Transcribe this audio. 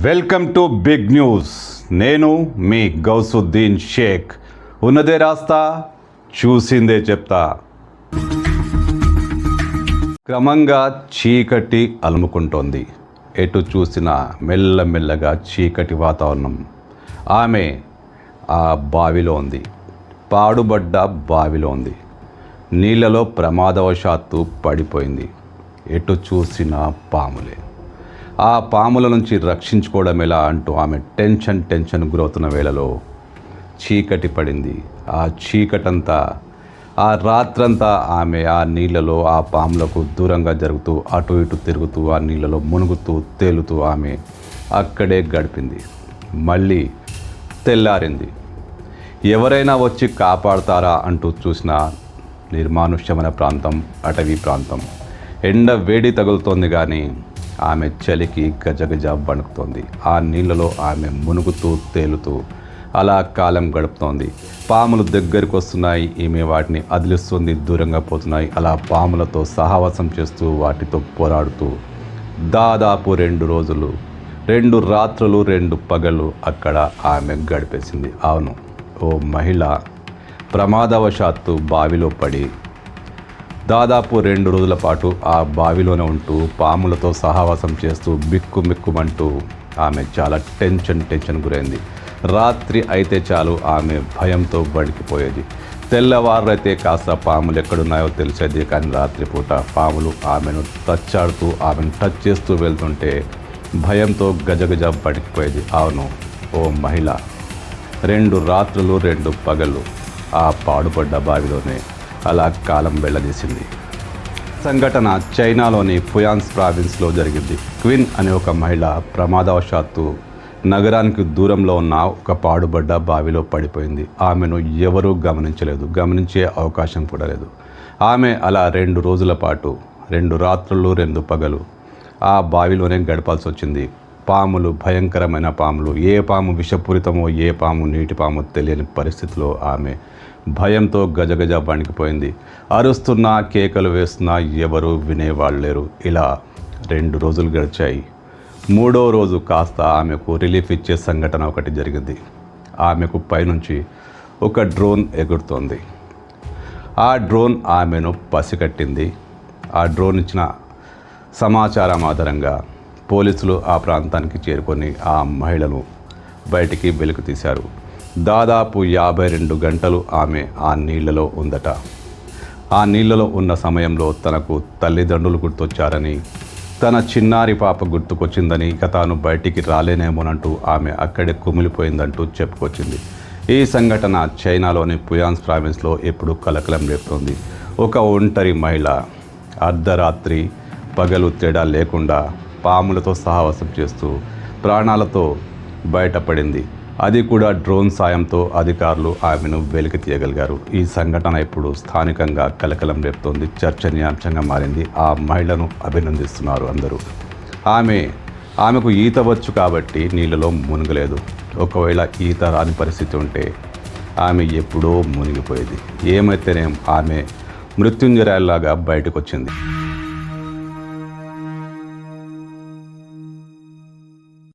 Welcome to big news. నేను మీ గౌసుద్దీన్ షేక్. ఉన్నదే రాస్తా చూసిందే చెప్తా. క్రమంగా చీకటి అలుముకుంటోంది. ఎటు చూసినా మెల్లమెల్లగా చీకటి వాతావరణం. ఆమె ఆ బావిలో ఉంది. పాడుబడ్డ బావిలో ఉంది. నీళ్ళలో ప్రమాదవశాత్తు పడిపోయింది. ఎటు చూసినా పాములే. ఆ పాముల నుంచి రక్షించుకోవడం ఎలా అంటూ ఆమె టెన్షన్ టెన్షన్ గురవుతున్న వేళలో చీకటి పడింది. ఆ చీకటంతా ఆ రాత్రంతా ఆమె ఆ నీళ్ళలో ఆ పాములకు దూరంగా జరుగుతూ అటు ఇటు తిరుగుతూ ఆ నీళ్ళలో మునుగుతూ తేలుతూ ఆమె అక్కడే గడిపింది. మళ్ళీ తెల్లారింది. ఎవరైనా వచ్చి కాపాడతారా అంటూ చూసిన నిర్మానుష్యమైన ప్రాంతం అటవీ ప్రాంతం. ఎండ వేడి తగులుతోంది కానీ ఆమె చలికి గజగజ వణుకుతోంది. ఆ నీళ్ళలో ఆమె మునుగుతూ తేలుతూ అలా కాలం గడుపుతోంది. పాములు దగ్గరికి వస్తున్నాయి. ఈమె వాటిని అదిలిస్తుంది దూరంగా పోతున్నాయి. అలా పాములతో సహవాసం చేస్తూ వాటితో పోరాడుతూ దాదాపు రెండు రోజులు రెండు రాత్రులు రెండు పగలు అక్కడ ఆమె గడిపేసింది. అవును ఓ మహిళ ప్రమాదవశాత్తు బావిలో పడి దాదాపు రెండు రోజుల పాటు ఆ బావిలోనే ఉంటూ పాములతో సహవాసం చేస్తూ బిక్కు మిక్కుమంటూ ఆమె చాలా టెన్షన్ టెన్షన్ గురైంది. రాత్రి అయితే చాలు ఆమె భయంతో బడికిపోయేది. తెల్లవారైతే కాస్త పాములు ఎక్కడున్నాయో తెలిసేది కానీ రాత్రిపూట పాములు ఆమెను టచ్ ఆడుతూ ఆమెను టచ్ చేస్తూ వెళ్తుంటే భయంతో గజగజ బడికిపోయేది. అవును ఓ మహిళ. రెండు రాత్రులు రెండు పగలు ఆ పాడుపడ్డ బావిలోనే అలా కాలం వెళ్ళదీసింది. సంఘటన చైనాలోని ఫుయాన్స్ ప్రావిన్స్లో జరిగింది. క్విన్ అనే ఒక మహిళ ప్రమాదవశాత్తు నగరానికి దూరంలో ఉన్న ఒక పాడుబడ్డ బావిలో పడిపోయింది. ఆమెను ఎవరూ గమనించలేదు. గమనించే అవకాశం కూడా లేదు. ఆమె అలా రెండు రోజుల పాటు రెండు రాత్రులు రెండు పగలు ఆ బావిలోనే గడపాల్సి వచ్చింది పాములు భయంకరమైన పాములు ఏ పాము విషపూరితమో ఏ పాము నీటి పాము తెలియని పరిస్థితిలో ఆమె భయంతో గజగజ వణికిపోయింది. అరుస్తున్నా కేకలు వేస్తున్నా ఎవరూ వినేవాళ్ళు లేరు ఇలా రెండు రోజులు గడిచాయి. మూడో రోజు కాస్త ఆమెకు రిలీఫ్ ఇచ్చే సంఘటన ఒకటి జరిగింది. ఆమెకు పైనుంచి ఒక డ్రోన్ ఎగురుతోంది. ఆ డ్రోన్ ఆమెను పసిగట్టింది. ఆ డ్రోన్ ఇచ్చిన సమాచారం ఆధారంగా పోలీసులు ఆ ప్రాంతానికి చేరుకొని ఆ మహిళను బయటికి వెలుగు తీశారు. దాదాపు యాభై రెండు గంటలు ఆమె ఆ నీళ్ళలో ఉందట. ఆ నీళ్ళలో ఉన్న సమయంలో తనకు తల్లిదండ్రులు గుర్తొచ్చారని తన చిన్నారి పాప గుర్తుకొచ్చిందని ఇక తాను బయటికి రాలేనేమోనంటూ ఆమె అక్కడే కుమిలిపోయిందంటూ చెప్పుకొచ్చింది. ఈ సంఘటన చైనాలోని పుయాన్స్ ప్రావిన్స్లో ఎప్పుడు కలకలం రేపుతోంది. ఒక ఒంటరి మహిళ అర్ధరాత్రి పగలు తేడా లేకుండా పాములతో సహవాసం చేస్తూ ప్రాణాలతో బయటపడింది. అది కూడా డ్రోన్ సాయంతో అధికారులు ఆమెను వెలికి తీయగలిగారు. ఈ సంఘటన ఇప్పుడు స్థానికంగా కలకలం రేపుతోంది. చర్చనీయాంశంగా మారింది. ఆ మహిళను అభినందిస్తున్నారు అందరూ. ఆమె ఆమెకు ఈత వచ్చు కాబట్టి నీళ్ళలో మునగలేదు. ఒకవేళ ఈత రాని పరిస్థితి ఉంటే ఆమె ఎప్పుడో మునిగిపోయేది. ఏమైతేనేం ఆమె మృత్యుంజరాల్లాగా బయటకు వచ్చింది